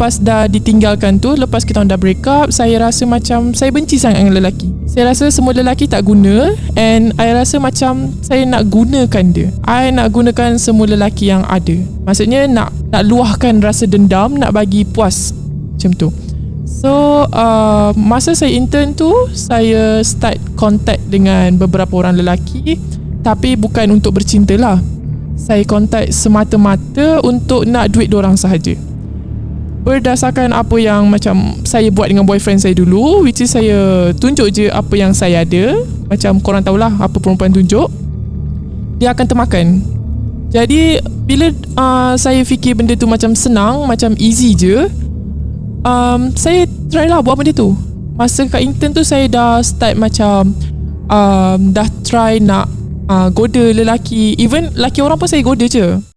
Lepas dah ditinggalkan tu Lepas kita dah break up Saya rasa macam Saya benci sangat dengan lelaki. Saya rasa semua lelaki tak guna And I rasa macam Saya nak gunakan dia. I nak gunakan semua lelaki yang ada. Maksudnya nak Nak luahkan rasa dendam Nak bagi puas Macam tu. So uh, Masa saya intern tu Saya start contact dengan Beberapa orang lelaki Tapi bukan untuk bercinta lah. Saya contact semata-mata Untuk nak duit orang sahaja berdasarkan apa yang macam saya buat dengan boyfriend saya dulu which is saya tunjuk je apa yang saya ada. Macam korang tahulah apa perempuan tunjuk dia akan termakan. Jadi bila uh, saya fikir benda tu macam senang macam easy je um, saya try lah buat benda tu. Masa kat intern tu saya dah start macam um, dah try nak uh, goda lelaki. Even lelaki orang pun saya goda je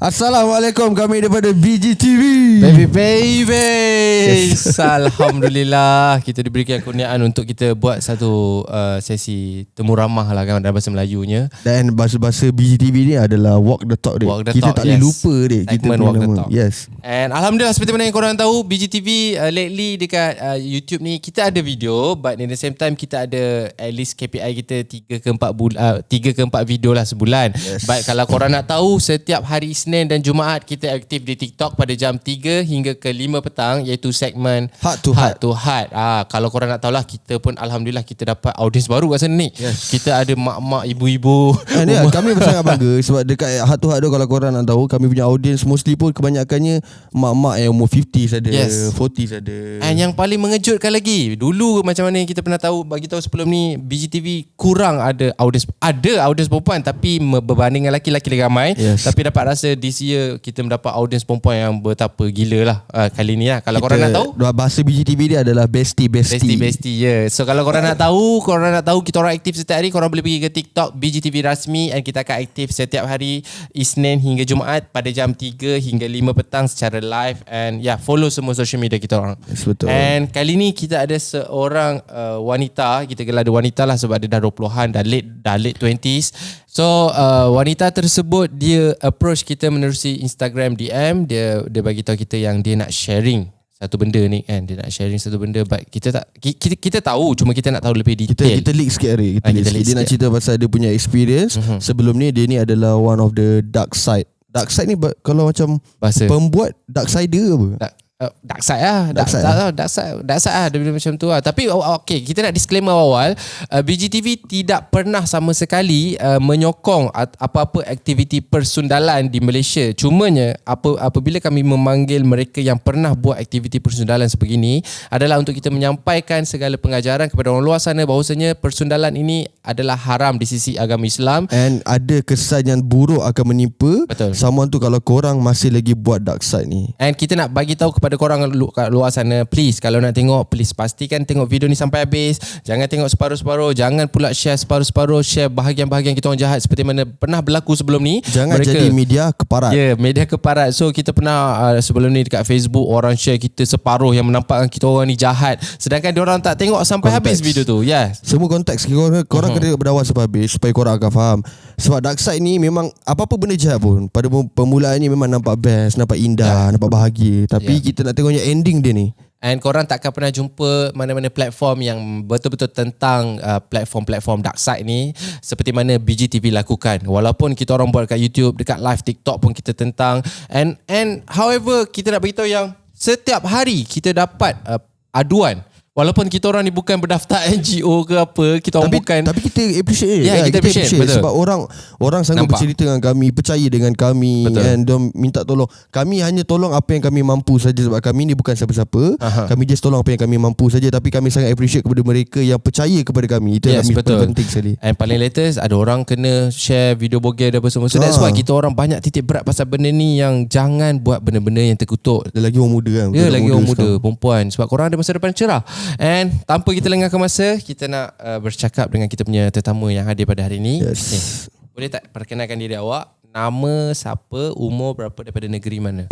Assalamualaikum. Kami daripada BGTV Baby baby yes. Alhamdulillah Kita diberikan kurniaan untuk kita buat satu uh, sesi temu ramah lah kan dalam bahasa Melayunya Dan bahasa-bahasa BGTV ni adalah walk the talk dia Walk the Kita talk, tak boleh yes. lupa dia Kita Segment walk the nama. talk. Yes And Alhamdulillah seperti mana yang korang tahu BGTV uh, lately dekat uh, YouTube ni Kita ada video But in the same time kita ada At least KPI kita 3 ke 4 bul- uh, 3 ke 4 video lah sebulan yes. But kalau korang nak tahu Setiap hari Isnin dan Jumaat Kita aktif di TikTok pada jam 3 hingga ke 5 petang Iaitu segmen Heart to Heart to Heart ah, Kalau korang nak tahulah Kita pun Alhamdulillah kita dapat audiens baru kat sana ni Yes. Kita ada mak-mak, ibu-ibu ni lah, kami sangat bangga sebab dekat heart to heart tu kalau korang nak tahu kami punya audience mostly pun kebanyakannya mak-mak yang umur 50s ada, Yes. 40s ada. And yang paling mengejutkan lagi Dulu macam mana kita pernah tahu Bagi tahu sebelum ni BGTV kurang ada audiens Ada audiens perempuan Tapi berbanding dengan lelaki lagi ramai Yes. Tapi dapat rasa this year Kita mendapat audiens perempuan Yang betapa gila lah uh, Kali ni lah Kalau korang nak tahu Bahasa BGTV dia adalah bestie bestie. Bestie bestie yeah. So kalau korang nak tahu Korang nak tahu Kita orang aktif setiap hari Korang boleh pergi ke TikTok BGTV rasmi And kita akan aktif setiap hari Isnin hingga Jumaat Pada jam 3 hingga 5 petang Secara live And yeah follow semua social media kita orang Yes, betul. And kali ni kita ada seorang uh, wanita Kita gelar dia wanita lah Sebab dia dah 20-an Dah late, dah late 20s So uh, wanita tersebut Dia approach kita menerusi Instagram DM Dia dia bagi tahu kita yang dia nak sharing satu benda ni kan dia nak sharing satu benda but kita tak ki- kita kita tahu cuma kita nak tahu lebih kita detail kita leak sikit hari kita, leak kita sikit. leak dia nak sikit. cerita pasal dia punya experience Mhm. sebelum ni dia ni adalah one of the dark side dark side ni kalau macam bahasa pembuat dark sider apa dark, uh, dark side lah. Dark dark, side dark, lah. dark, side dark side lah dia bilang macam tu lah. Tapi oh, okay kita nak disclaimer awal uh, BGTV tidak pernah sama sekali uh, menyokong apa-apa aktiviti persundalan di Malaysia. Cumanya apa apabila kami memanggil mereka yang pernah buat aktiviti persundalan sebegini adalah untuk kita menyampaikan segala pengajaran kepada orang luar sana bahawasanya persundalan ini adalah haram di sisi agama Islam. And ada kesan yang buruk akan menimpa Betul. someone tu kalau korang masih lagi buat dark side ni. And kita nak bagi tahu kepada korang lu- kat luar sana please kalau nak tengok please pastikan tengok video ni sampai habis. Jangan tengok separuh-separuh, jangan pula share separuh-separuh, share bahagian-bahagian kita orang jahat seperti mana pernah berlaku sebelum ni. jangan jadi media keparat Ya, yeah, media keparat. So kita pernah uh, sebelum ni dekat Facebook orang share kita separuh yang menampakkan kita orang ni jahat. Sedangkan dia orang tak tengok sampai Konteks. habis video tu. Yes. Semua konteks korang, korang Mhm. kena tengok pada awal sampai habis supaya korang akan faham. Sebab dark side ni memang apa-apa benda jahat pun pada permulaan ni memang nampak best, nampak indah, nampak bahagia. Tapi Ya. kita nak tengoknya ending dia ni. And korang takkan pernah jumpa mana-mana platform yang betul-betul tentang uh, platform-platform dark side ni seperti mana BGTV lakukan. Walaupun kita orang buat dekat YouTube, dekat live TikTok pun kita tentang and and however kita nak beritahu yang setiap hari kita dapat uh, aduan Walaupun kita orang ni bukan berdaftar NGO ke apa, kita orang tapi bukan tapi kita appreciate. Ya, kita appreciate, betul. sebab orang orang sanggup Nampak. bercerita dengan kami, percaya dengan kami Betul. and dia minta tolong. Kami hanya tolong apa yang kami mampu saja sebab kami ni bukan siapa-siapa. Aha. Kami just tolong apa yang kami mampu saja tapi kami sangat appreciate kepada mereka yang percaya kepada kami. Itu yang Yes, kami betul. penting sekali. And paling latest ada orang kena share video bogey dan apa semua. So that's Ah. why kita orang banyak titik berat pasal benda ni yang jangan buat benda-benda yang terkutuk. Dia lagi orang muda kan. Ya lagi orang muda, sekarang. perempuan Sebab korang ada masa depan cerah And tanpa kita lengahkan masa Kita nak uh, bercakap dengan kita punya tetamu yang hadir pada hari ini Yes. Eh, Boleh tak perkenalkan diri awak Nama, siapa, umur berapa daripada negeri mana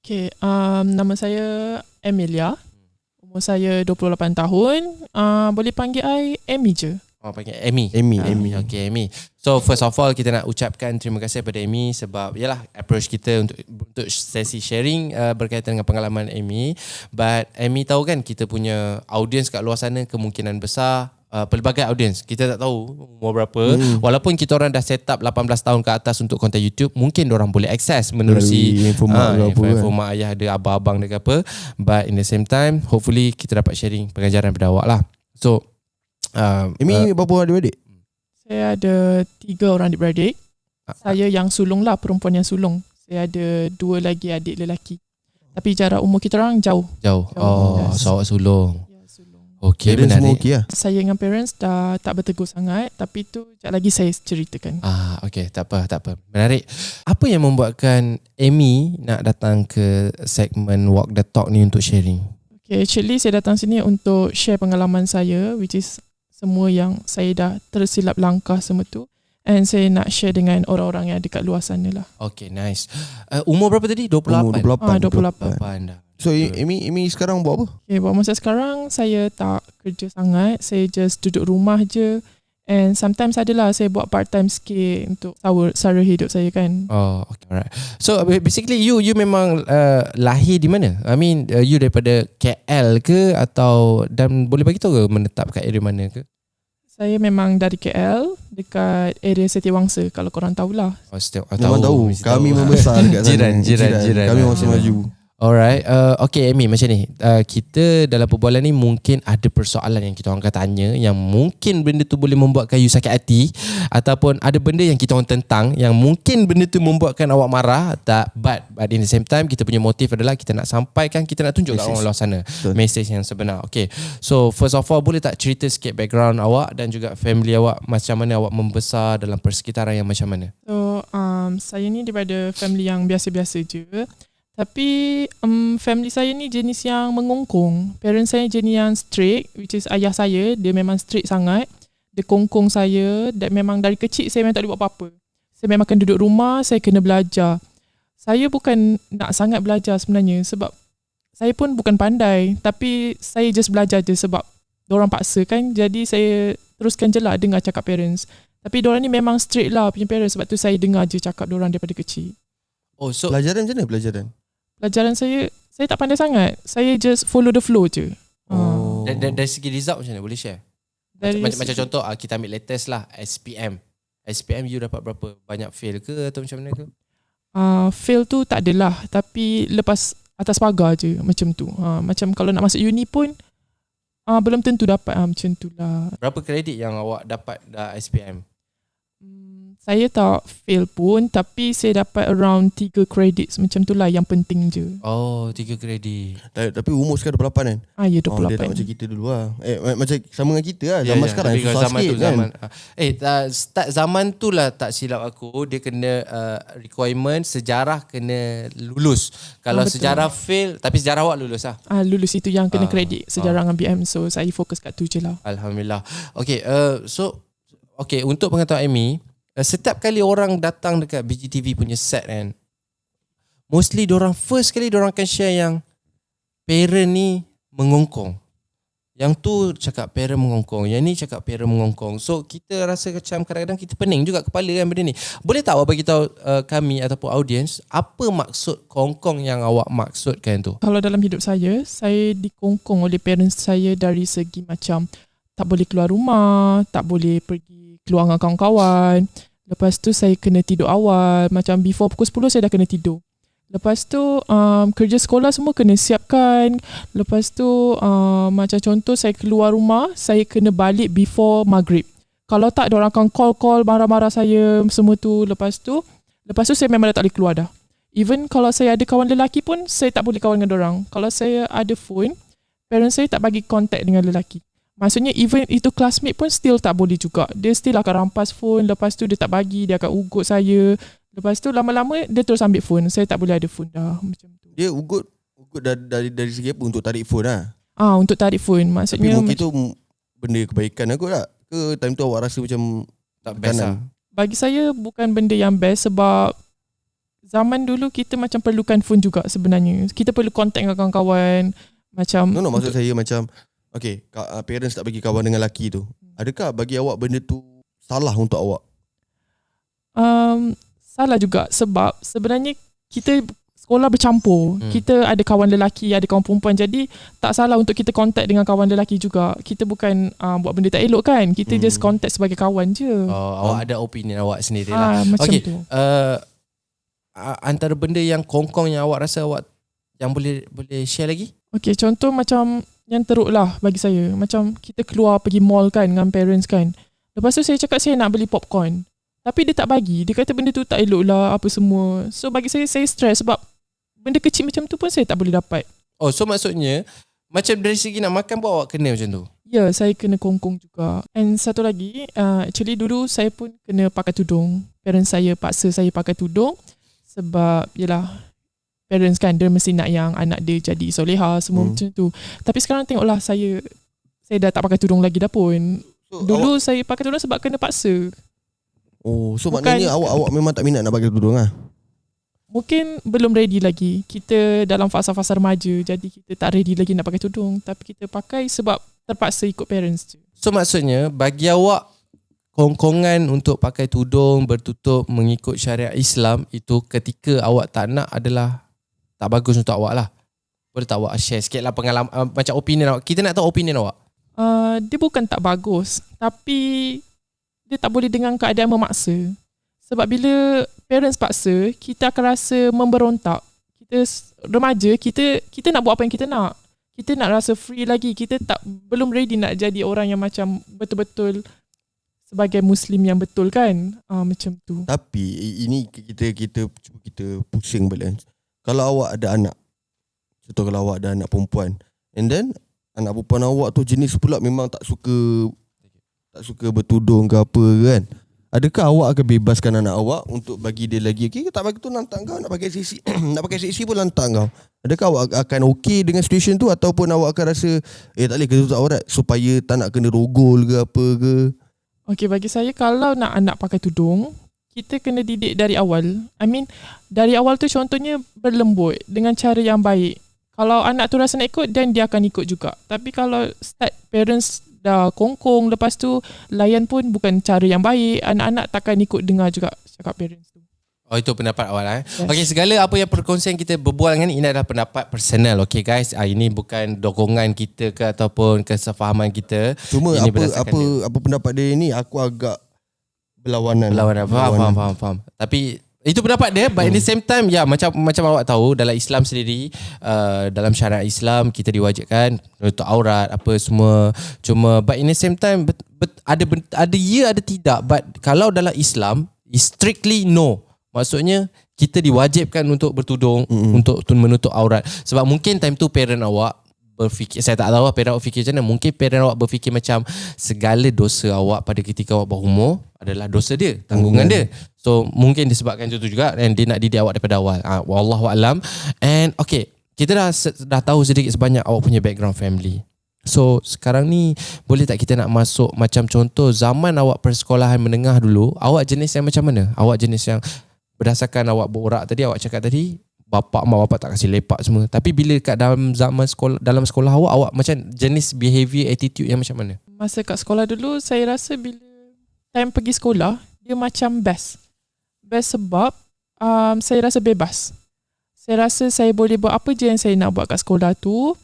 Okay, um, nama saya Emilia. Umur saya 28 tahun. Uh, boleh panggil I Emi je. Oh panggil Amy. Amy, Ah, Amy. Okay Amy. So first of all kita nak ucapkan terima kasih kepada Amy sebab yalah approach kita untuk untuk sesi sharing uh, berkaitan dengan pengalaman Amy. But Amy tahu kan kita punya audience kat luar sana kemungkinan besar uh, pelbagai audience. Kita tak tahu umur berapa. Hmm. Walaupun kita orang dah set up 18 tahun ke atas untuk konten YouTube, mungkin orang boleh akses menerusi Melalui infomak ah, kan. info mak ayah ada abang-abang ke apa. But in the same time, hopefully kita dapat sharing pengajaran daripada awak lah. So uh, Amy berapa adik-adik? Saya ada tiga orang adik-beradik. Ah, Saya yang sulung lah, perempuan yang sulung. Saya ada dua lagi adik lelaki. Tapi jarak umur kita orang jauh. Jauh. Jauh. Oh, Yes. so awak sulung. Ya, sulung. Okey, Parents semua menarik. okey lah. Saya dengan parents dah tak bertegur sangat. Tapi tu sekejap lagi saya ceritakan. Ah, okey, tak apa, tak apa. Menarik. Apa yang membuatkan Amy nak datang ke segmen Walk the Talk ni untuk sharing? Okay, actually saya datang sini untuk share pengalaman saya which is semua yang saya dah tersilap langkah semua tu. And saya nak share dengan orang-orang yang ada kat luar sana lah. Okey, nice. Uh, umur berapa tadi? 28? Umur 28. Ah, 28. 28 dah. So Amy Amy sekarang buat apa? Okay, buat masa sekarang saya tak kerja sangat. Saya just duduk rumah je. And sometimes adalah saya buat part time sikit untuk sara, sara hidup saya kan. Oh, okay, alright. So basically you you memang uh, lahir di mana? I mean, uh, you daripada KL ke atau dan boleh bagi tahu ke menetap kat area mana ke? Saya memang dari KL dekat area Setiawangsa kalau korang tahulah. Oh, setiap oh, Memang tahu. mesti Kami tahu. membesar dekat sana. Jiran, jiran, jiran. Kami masih Jiran. maju. Alright, uh, okay Amy macam ni. Uh, Kita dalam perbualan ni mungkin ada persoalan yang kita orang akan tanya Yang mungkin benda tu boleh membuatkan you sakit hati Ataupun ada benda yang kita orang tentang Yang mungkin benda tu membuatkan awak marah tak, But, but in the same time kita punya motif adalah Kita nak sampaikan, kita nak tunjuk kat orang luar sana. Betul. Message yang sebenar Okay, so first of all boleh tak cerita sikit background awak Dan juga family awak Macam mana awak membesar dalam persekitaran yang macam mana? So um, saya ni daripada family yang biasa-biasa je. Tapi um, family saya ni jenis yang mengongkong. Parents saya jenis yang strict which is ayah saya dia memang strict sangat. Dia kongkong saya dan memang dari kecil saya memang tak boleh buat apa-apa. Saya memang kena duduk rumah, saya kena belajar. Saya bukan nak sangat belajar sebenarnya sebab saya pun bukan pandai tapi saya just belajar je sebab orang paksa kan. Jadi saya teruskan je lah dengar cakap parents. Tapi diorang ni memang strict lah punya parents sebab tu saya dengar je cakap diorang daripada kecil. Oh so Pelajaran macam mana pelajaran? Pelajaran saya, saya tak pandai sangat. Saya just follow the flow je. Oh. dari, dari, dari segi result macam mana boleh share? Dari macam, macam, macam segi- contoh ah, kita ambil latest lah SPM. SPM you dapat berapa? Banyak fail ke atau macam mana ke? Uh, fail tu tak adalah. Tapi lepas atas pagar je macam tu. Uh, macam kalau nak masuk uni pun uh, belum tentu dapat uh, macam tu lah. Berapa kredit yang awak dapat dah SPM? Saya tak fail pun tapi saya dapat around 3 credits macam tu lah yang penting je. Oh, 3 kredit. Ta- Tapi umur sekarang 28 kan? Ah ya Oh, dia 28. tak macam kita dulu lah. Eh, ma- macam sama dengan kita lah. Ya, Zaman ya. sekarang Tapi susah zaman sikit tu kan? zaman ah. eh tak, start zaman tu lah tak silap aku dia kena uh, requirement sejarah kena lulus. Kalau Ah, betul. sejarah fail tapi sejarah awak lulus lah. Ah lulus itu yang kena Ah, kredit sejarah dengan BM so saya fokus kat tu je lah. Alhamdulillah. Okay, uh, so okay untuk pengetahuan Amy, uh, setiap kali orang datang dekat BGTV punya set kan, mostly orang first kali orang akan share yang parent ni mengongkong. Yang tu cakap parent mengongkong, yang ni cakap parent mengongkong. So kita rasa macam kadang-kadang kita pening juga kepala kan benda ni. Boleh tak awak bagi tahu uh, kami ataupun audience apa maksud kongkong yang awak maksudkan tu? Kalau dalam hidup saya, saya dikongkong oleh parents saya dari segi macam tak boleh keluar rumah, tak boleh pergi keluar dengan kawan-kawan. Lepas tu saya kena tidur awal, macam before pukul 10 saya dah kena tidur. Lepas tu um, kerja sekolah semua kena siapkan. Lepas tu um, macam contoh saya keluar rumah, saya kena balik before maghrib. Kalau tak, orang akan call-call marah-marah saya semua tu. Lepas tu, lepas tu saya memang dah tak boleh keluar dah. Even kalau saya ada kawan lelaki pun saya tak boleh kawan dengan orang. Kalau saya ada phone, parents saya tak bagi contact dengan lelaki. Maksudnya even itu classmate pun still tak boleh juga. Dia still akan rampas phone, lepas tu dia tak bagi, dia akan ugut saya. Lepas tu lama-lama dia terus ambil phone. Saya tak boleh ada phone dah macam tu. Dia ugut ugut dari, dari dari segi apa untuk tarik phone lah. Ah untuk tarik phone Tapi maksudnya mungkin macam, tu benda kebaikan aku tak? Ke time tu awak rasa macam Tak best lah. bagi saya bukan benda yang best sebab zaman dulu kita macam perlukan phone juga sebenarnya. Kita perlu contact dengan kawan-kawan macam No no maksud saya macam Okay ka- uh, Parents tak bagi kawan dengan lelaki tu Adakah bagi awak benda tu salah untuk awak? Um, salah juga sebab sebenarnya kita sekolah bercampur. Hmm. Kita ada kawan lelaki, ada kawan perempuan. Jadi tak salah untuk kita contact dengan kawan lelaki juga. Kita bukan uh, buat benda tak elok kan. Kita Hmm. just contact sebagai kawan je. Oh, awak ada opinion awak sendiri lah. ah, macam Okey, tu. uh, antara benda yang kongkong yang awak rasa awak yang boleh boleh share lagi? Okay, contoh macam yang teruk lah bagi saya. Macam kita keluar pergi mall kan dengan parents kan. Lepas tu saya cakap saya nak beli popcorn. Tapi dia tak bagi. Dia kata benda tu tak elok lah apa semua. So bagi saya, saya stress sebab benda kecil macam tu pun saya tak boleh dapat. Oh, so maksudnya macam dari segi nak makan pun awak kena macam tu. Ya, saya kena kongkong juga. And satu lagi, uh, actually dulu saya pun kena pakai tudung. Parents saya paksa saya pakai tudung sebab yelah parents kan dia mesti nak yang anak dia jadi soleha semua Hmm. macam tu. Tapi sekarang tengoklah saya saya dah tak pakai tudung lagi dah pun. So, Dulu saya pakai tudung sebab kena paksa. Oh, so Bukan- maknanya awak awak memang tak minat nak pakai tudung ah. Mungkin belum ready lagi. Kita dalam fasa-fasa remaja jadi kita tak ready lagi nak pakai tudung. Tapi kita pakai sebab terpaksa ikut parents je. So maksudnya bagi awak kongkongan untuk pakai tudung bertutup mengikut syariat Islam itu ketika awak tak nak adalah tak bagus untuk awak lah. Boleh tak awak share sikit lah pengalaman uh, macam opinion awak. Kita nak tahu opinion awak. uh, dia bukan tak bagus tapi dia tak boleh dengan keadaan memaksa sebab bila parents paksa kita akan rasa memberontak kita remaja kita kita nak buat apa yang kita nak kita nak rasa free lagi kita tak belum ready nak jadi orang yang macam betul-betul sebagai muslim yang betul kan uh, macam tu Tapi ini kita kita cuba kita pusing balik. Kalau awak ada anak. Contoh kalau awak ada anak perempuan. And then anak perempuan awak tu jenis pula memang tak suka tak suka bertudung ke apa kan. Adakah awak akan bebaskan anak awak untuk bagi dia lagi okay, tak bagi tu lantak kau nak pakai seksi nak pakai seksi pun lantak kau. Adakah awak akan okey dengan situasi tu ataupun awak akan rasa eh tak boleh kena tutup aurat supaya tak nak kena rogol ke apa ke? Okay, bagi saya kalau nak anak pakai tudung, kita kena didik dari awal. I mean, dari awal tu contohnya berlembut dengan cara yang baik. Kalau anak tu rasa nak ikut, then dia akan ikut juga. Tapi kalau start parents dah kongkong, lepas tu layan pun bukan cara yang baik, anak-anak takkan ikut dengar juga cakap parents tu. Oh itu pendapat awak lah eh. Yes. Okey segala apa yang perkongsian kita berbual dengan ini adalah pendapat personal. Okey guys, ah, ini bukan dokongan kita ke ataupun kesefahaman kita. Cuma Ini apa berdasarkan apa dia. apa pendapat dia ni aku agak berlawanan. Berlawanan. Faham, faham, faham, faham. Tapi itu pendapat dia but at the same time ya macam macam awak tahu dalam Islam sendiri uh, dalam syariat Islam kita diwajibkan menutup aurat apa semua cuma but in the same time bet, bet, ada ada ya ada tidak but kalau dalam Islam is strictly no maksudnya kita diwajibkan untuk bertudung mm untuk tu- menutup aurat sebab mungkin time tu parent awak berfikir saya tak tahu lah parent awak fikir macam mana. Mungkin parent awak berfikir macam segala dosa awak pada ketika awak berumur adalah dosa dia tanggungan dia. So mungkin disebabkan itu juga dan dia nak didik awak daripada awal. Ah wallahu alam. And okay kita dah dah tahu sedikit sebanyak awak punya background family. So sekarang ni boleh tak kita nak masuk macam contoh zaman awak persekolahan menengah dulu awak jenis yang macam mana? Awak jenis yang berdasarkan awak berorak tadi awak cakap tadi bapak mak bapak tak kasih lepak semua. Tapi bila kat dalam zaman sekolah dalam sekolah awak awak macam jenis behavior attitude yang macam mana? Masa kat sekolah dulu, saya rasa bila time pergi sekolah, dia macam best. Best sebab um, saya rasa bebas. Saya rasa saya boleh buat apa je yang saya nak buat kat sekolah tu.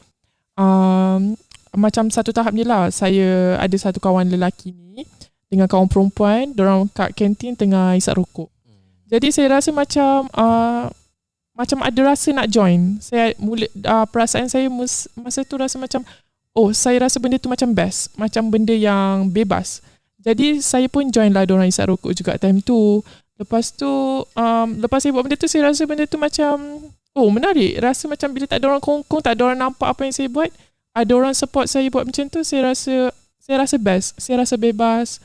Um, macam satu tahap ni lah, saya ada satu kawan lelaki ni dengan kawan perempuan, orang kat kantin tengah isap rokok. Jadi saya rasa macam uh, macam ada rasa nak join. Saya mula uh, perasaan saya mus, masa tu rasa macam oh saya rasa benda tu macam best, macam benda yang bebas. Jadi saya pun join lah orang isap rokok juga time tu. Lepas tu um, lepas saya buat benda tu saya rasa benda tu macam oh menarik. Rasa macam bila tak ada orang kongkong, tak ada orang nampak apa yang saya buat, ada orang support saya buat macam tu, saya rasa saya rasa best. Saya rasa bebas.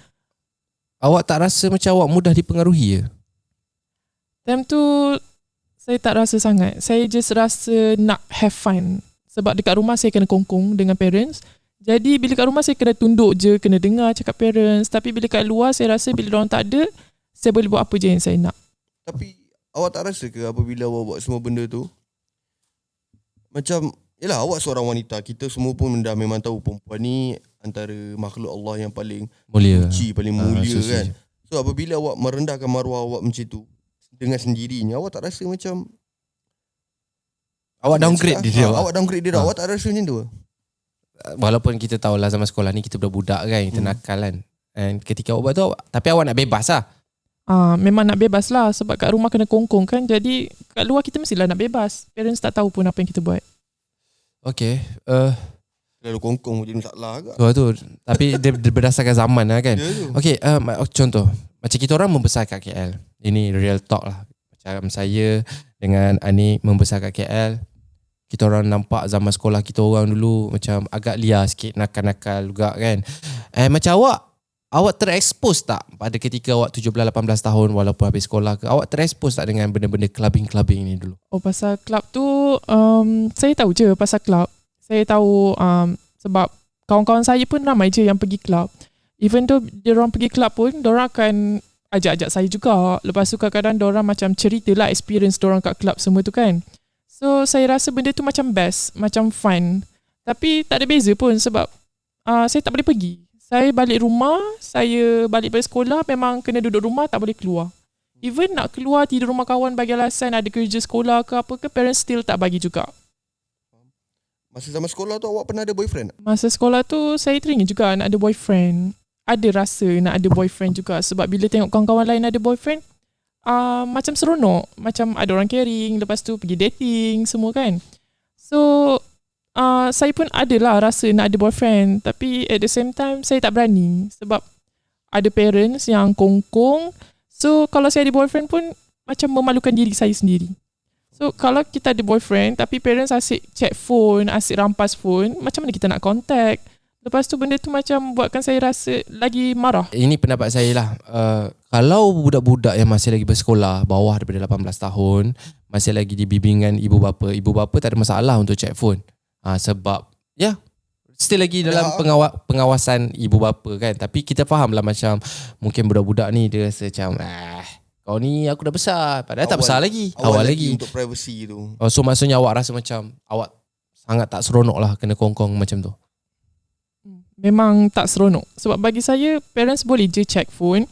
Awak tak rasa macam awak mudah dipengaruhi ya? Time tu saya tak rasa sangat. Saya just rasa nak have fun. Sebab dekat rumah saya kena kongkong dengan parents. Jadi bila kat rumah saya kena tunduk je, kena dengar cakap parents. Tapi bila kat luar saya rasa bila orang tak ada, saya boleh buat apa je yang saya nak. Tapi awak tak rasa ke apabila awak buat semua benda tu macam Yelah awak seorang wanita Kita semua pun dah memang tahu Perempuan ni Antara makhluk Allah yang paling Mulia. Suci Paling Ah, mulia suci. kan So apabila awak merendahkan maruah awak macam tu Dengan sendirinya Awak tak rasa macam Awak downgrade Ah, dia. Awak downgrade dia Ah. Awak tak rasa macam tu Walaupun kita tahu lah zaman sekolah ni kita budak-budak kan, kita Hmm. nakal kan. And ketika awak buat tu, awak- tapi awak nak bebas lah. Ah, memang nak bebas lah sebab kat rumah kena kongkong kan. Jadi kat luar kita mestilah nak bebas. Parents tak tahu pun apa yang kita buat. Okay. Uh, Lalu kongkong jadi masalah agak tu, tu. Tapi dia, dia berdasarkan zaman lah kan. Tu Okay, uh, contoh. Macam kita orang membesar kat KL. Ini real talk lah. Macam saya dengan Ani membesar kat KL. Kita orang nampak zaman sekolah kita orang dulu macam agak liar sikit, nakal-nakal juga kan. Eh macam awak, awak terekspos tak pada ketika awak 17-18 tahun walaupun habis sekolah ke? Awak terekspos tak dengan benda-benda clubbing-clubbing ni dulu? Oh pasal club tu um, saya tahu je pasal club. Saya tahu um, sebab kawan-kawan saya pun ramai je yang pergi club. Even though dia orang pergi club pun, dia orang akan ajak-ajak saya juga. Lepas tu kadang-kadang dia orang macam cerita lah experience dia orang kat club semua tu kan. So saya rasa benda tu macam best, macam fun. Tapi tak ada beza pun sebab uh, saya tak boleh pergi. Saya balik rumah, saya balik dari sekolah memang kena duduk rumah tak boleh keluar. Even nak keluar tidur rumah kawan bagi alasan ada kerja sekolah ke apa ke parents still tak bagi juga. Masa zaman sekolah tu awak pernah ada boyfriend? Masa sekolah tu saya teringin juga nak ada boyfriend. Ada rasa nak ada boyfriend juga sebab bila tengok kawan-kawan lain ada boyfriend uh, macam seronok, macam ada orang caring, lepas tu pergi dating semua kan. So uh, saya pun adalah rasa nak ada boyfriend tapi at the same time saya tak berani sebab ada parents yang kongkong. So kalau saya ada boyfriend pun macam memalukan diri saya sendiri. So kalau kita ada boyfriend tapi parents asyik check phone, asyik rampas phone, macam mana kita nak contact? Lepas tu benda tu macam buatkan saya rasa lagi marah. Ini pendapat saya lah. Uh, kalau budak-budak yang masih lagi bersekolah bawah daripada 18 tahun, masih lagi di bimbingan ibu bapa, ibu bapa tak ada masalah untuk check phone. Uh, sebab ya yeah, still lagi dalam Ya. pengawa- pengawasan ibu bapa kan. Tapi kita faham lah macam mungkin budak-budak ni dia rasa macam ah kau ni aku dah besar. Padahal tak Awal- besar lagi. Awal, Awal, lagi lagi. Untuk privacy tu Oh, so maksudnya awak rasa macam awak sangat tak seronok lah kena kongkong macam tu. Memang tak seronok. Sebab bagi saya, parents boleh je check phone.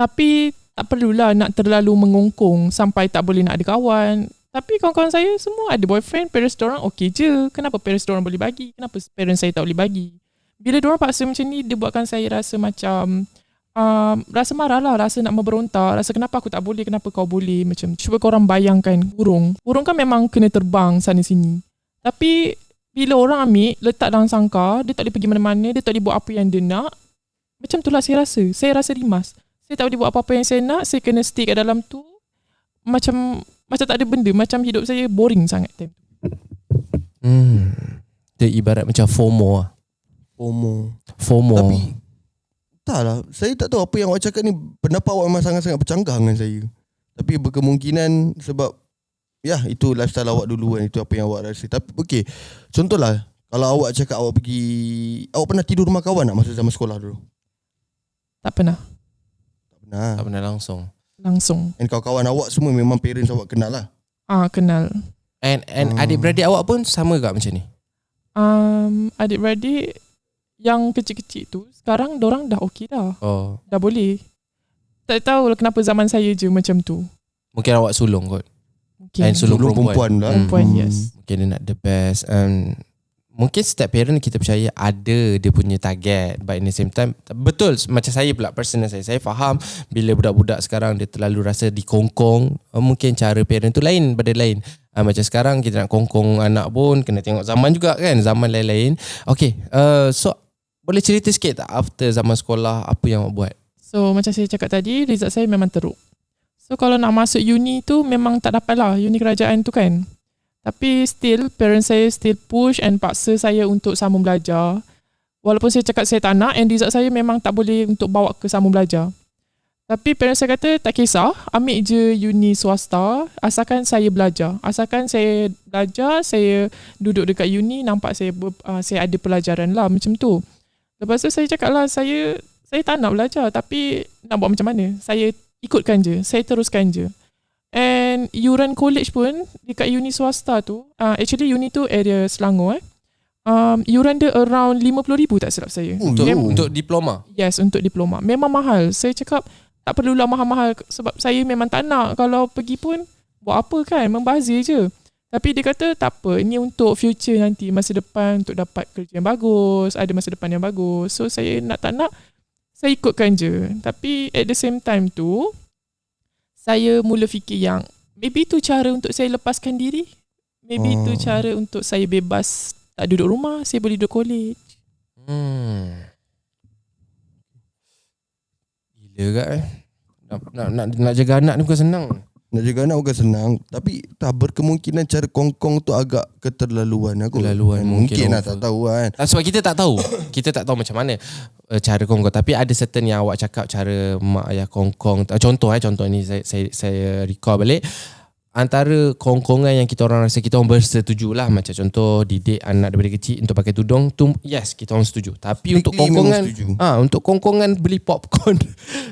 Tapi tak perlulah nak terlalu mengongkong sampai tak boleh nak ada kawan. Tapi kawan-kawan saya semua ada boyfriend, parents diorang okey je. Kenapa parents diorang boleh bagi? Kenapa parents saya tak boleh bagi? Bila diorang paksa macam ni, dia buatkan saya rasa macam um, rasa marah lah, rasa nak memberontak, rasa kenapa aku tak boleh, kenapa kau boleh macam cuba korang bayangkan burung. Burung kan memang kena terbang sana sini. Tapi bila orang ambil, letak dalam sangkar, dia tak boleh pergi mana-mana, dia tak boleh buat apa yang dia nak. Macam itulah saya rasa. Saya rasa rimas. Saya tak boleh buat apa-apa yang saya nak, saya kena stay kat dalam tu. Macam macam tak ada benda, macam hidup saya boring sangat time tu. Hmm. Dia ibarat macam FOMO lah. FOMO FOMO. Tapi Tak lah Saya tak tahu apa yang awak cakap ni Pendapat awak memang sangat-sangat bercanggah dengan saya Tapi berkemungkinan Sebab Ya itu lifestyle awak dulu kan Itu apa yang awak rasa Tapi okay Contohlah Kalau awak cakap awak pergi Awak pernah tidur rumah kawan tak Masa zaman sekolah dulu Tak pernah. Tak pernah tak pernah langsung. Langsung. Dan kawan-kawan awak semua Memang parents awak kenal lah Ah kenal. And and Hmm. adik-beradik awak pun sama tak macam ni? Um, adik-beradik yang kecil-kecil tu, sekarang dorang dah okey dah. Oh, Dah boleh. Tak tahu kenapa zaman saya je macam tu. mungkin awak sulung kot. Mungkin. And sulung perempuan. perempuan lah Perempuan, Hmm. yes. Mungkin dia nak the best. Um, mungkin setiap parent kita percaya ada dia punya target. But in the same time, betul macam saya pula personal saya. Saya faham bila budak-budak sekarang dia terlalu rasa dikongkong. Uh, mungkin cara parent tu lain pada lain. Uh, macam sekarang kita nak kongkong anak pun kena tengok zaman juga kan. Zaman lain-lain. Okay. Uh, so boleh cerita sikit tak after zaman sekolah apa yang awak buat? So macam saya cakap tadi, result saya memang teruk. So kalau nak masuk uni tu memang tak dapat lah, uni kerajaan tu kan. Tapi still, parents saya still push and paksa saya untuk sambung belajar. Walaupun saya cakap saya tak nak and result saya memang tak boleh untuk bawa ke sambung belajar. Tapi parents saya kata tak kisah, ambil je uni swasta asalkan saya belajar. Asalkan saya belajar, saya duduk dekat uni nampak saya uh, saya ada pelajaran lah macam tu. Lepas tu saya cakap lah saya saya tak nak belajar tapi nak buat macam mana? Saya ikutkan je, saya teruskan je. And yuran college pun dekat uni swasta tu, uh, actually uni tu area Selangor eh. Um, yuran dia around RM50,000 tak silap saya. Untuk, yo. untuk diploma. Yes, untuk diploma. Memang mahal. Saya cakap tak perlulah mahal-mahal sebab saya memang tak nak kalau pergi pun buat apa kan, membazir je. Tapi dia kata tak apa, ini untuk future nanti, masa depan untuk dapat kerja yang bagus, ada masa depan yang bagus. So saya nak tak nak, saya ikutkan je. Tapi at the same time tu, saya mula fikir yang maybe tu cara untuk saya lepaskan diri. Maybe Oh. tu cara untuk saya bebas tak duduk rumah, saya boleh duduk college. Hmm. Gila kat eh. Nak, nak, nak, nak jaga anak ni bukan senang. Nak jaga anak bukan senang Tapi tak berkemungkinan cara kongkong tu agak keterlaluan aku Keterlaluan, Mungkin, mungkin lah tak tahu kan Tak, sebab kita tak tahu. Kita tak tahu macam mana uh, cara kongkong. Tapi ada certain yang awak cakap cara mak ayah kongkong. Uh, contoh eh, contoh ni saya, saya, saya recall balik. Antara kongkongan yang kita orang rasa kita orang bersetuju lah. Macam contoh didik anak daripada kecil untuk pakai tudung. Tu, yes, kita orang setuju. Tapi untuk Strictly memang kongkongan... Ah, untuk kongkongan beli popcorn.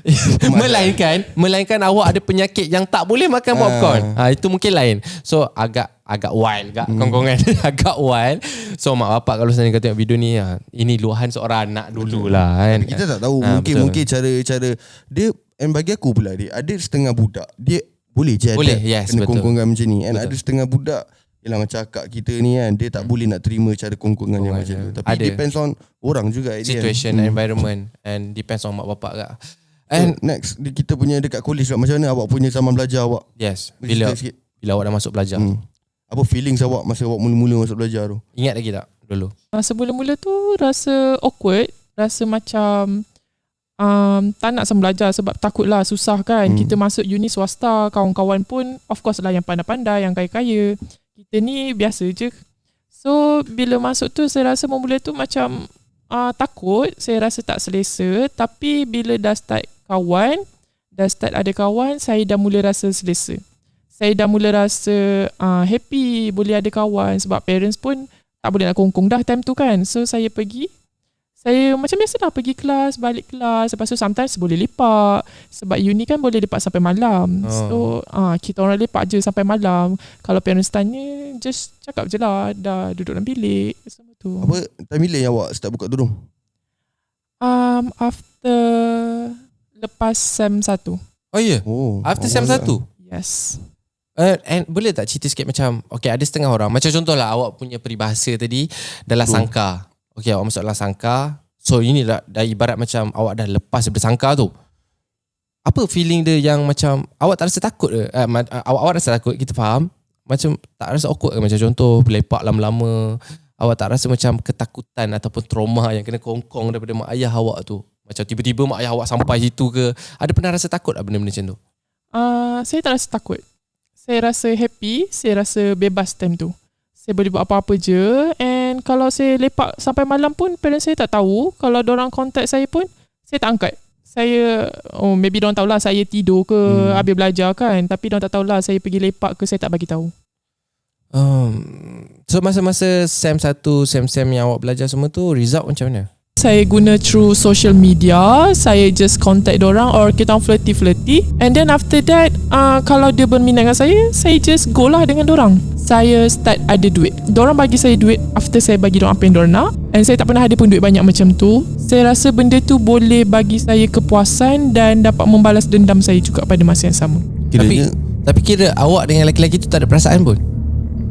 melainkan, melainkan awak ada penyakit yang tak boleh makan popcorn. Ah, itu mungkin lain. So agak agak wild agak hmm. kongkongan agak wild. So mak bapak kalau saya tengok video ni ah, ini luahan seorang anak dululah kan. Kita tak tahu Ah, Mungkin betul. mungkin cara-cara Dia And bagi aku pula dia Ada setengah budak Dia boleh je Boleh, adapt yes, Kena betul. kongkongan macam ni And Betul. ada setengah budak Yelah macam akak kita ni kan Dia tak boleh nak terima Cara kongkongan yang macam tu dia. Tapi Ada. depends on Orang juga. Situation, Hmm. environment and depends on mak bapak kak. And And next Kita punya dekat college Macam mana awak punya zaman belajar awak yes, Bila sikit. bila awak dah masuk belajar. Hmm. Apa feelings awak Masa awak mula-mula masuk belajar tu Ingat lagi tak dulu? Masa mula-mula tu rasa awkward, rasa macam um, tak nak sama belajar sebab takutlah susah kan. Hmm. Kita masuk uni swasta, kawan-kawan pun of course lah yang pandai-pandai, yang kaya-kaya. Kita ni biasa je. So bila masuk tu saya rasa mula tu macam uh, takut, saya rasa tak selesa. Tapi bila dah start kawan, dah start ada kawan, saya dah mula rasa selesa. Saya dah mula rasa uh, happy boleh ada kawan sebab parents pun tak boleh nak kongkong dah time tu kan. So saya pergi saya macam biasa lah pergi kelas, balik kelas. Lepas tu sometimes boleh lepak. Sebab uni kan boleh lepak sampai malam. Oh. So ah kita orang lepak je sampai malam. Kalau parents tanya, just cakap je lah. Dah duduk dalam bilik. Semua tu. Apa time bila yang awak start buka tudung Um, after lepas SEM 1. Oh ya. Yeah. Oh After SEM lah. 1. Yes. Uh, and boleh tak cerita sikit macam Okay ada setengah orang. Macam contohlah awak punya peribahasa tadi Dalam sangka. Okay awak masuk dalam sangka. So ini dah, dah ibarat macam Awak dah lepas daripada sangka tu. Apa feeling dia yang macam Awak tak rasa takut ke? Uh, awak, awak rasa takut Kita faham? Macam tak rasa awkward ke? Macam contoh Lepak lama-lama. Awak tak rasa macam ketakutan Ataupun trauma Yang kena kongkong daripada mak ayah awak tu? Macam tiba-tiba mak ayah awak sampai situ ke? Ada pernah rasa takut tak benda-benda macam tu? Uh, saya tak rasa takut. Saya rasa happy, saya rasa bebas time tu. Saya boleh buat apa-apa je and kalau saya lepak sampai malam pun parents saya tak tahu. Kalau orang contact saya pun saya tak angkat. Saya oh maybe orang tahulah saya tidur ke Hmm. habis belajar kan tapi orang tak tahulah saya pergi lepak ke saya tak bagi tahu. Um, so masa-masa SEM 1, SEM-SEM yang awak belajar semua tu result macam mana? Saya guna through social media, saya just contact orang or kita orang flirty-flirty and then after that uh, kalau dia berminat dengan saya, saya just go lah dengan orang. Saya start ada duit. Dorang bagi saya duit after saya bagi dorang apa yang dorang nak and saya tak pernah ada pun duit banyak macam tu. Saya rasa benda tu boleh bagi saya kepuasan dan dapat membalas dendam saya juga pada masa yang sama. Kiranya Tapi kira awak dengan lelaki-lelaki tu tak ada perasaan pun?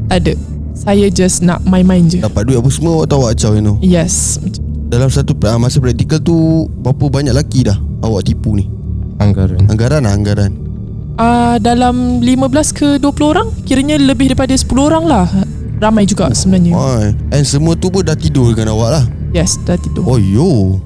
Tak ada. Saya just nak main-main je. Dapat duit apa semua Awak tahu awak caw you know Yes. Dalam satu ah, masa praktikal tu Berapa banyak laki dah Awak tipu ni? Anggaran. Anggaran lah anggaran. Uh, dalam 15 ke 20 orang Kiranya lebih daripada 10 orang lah. Ramai juga sebenarnya. Oh. And semua tu pun dah tidur dengan awak lah? Yes dah tidur. Oh yo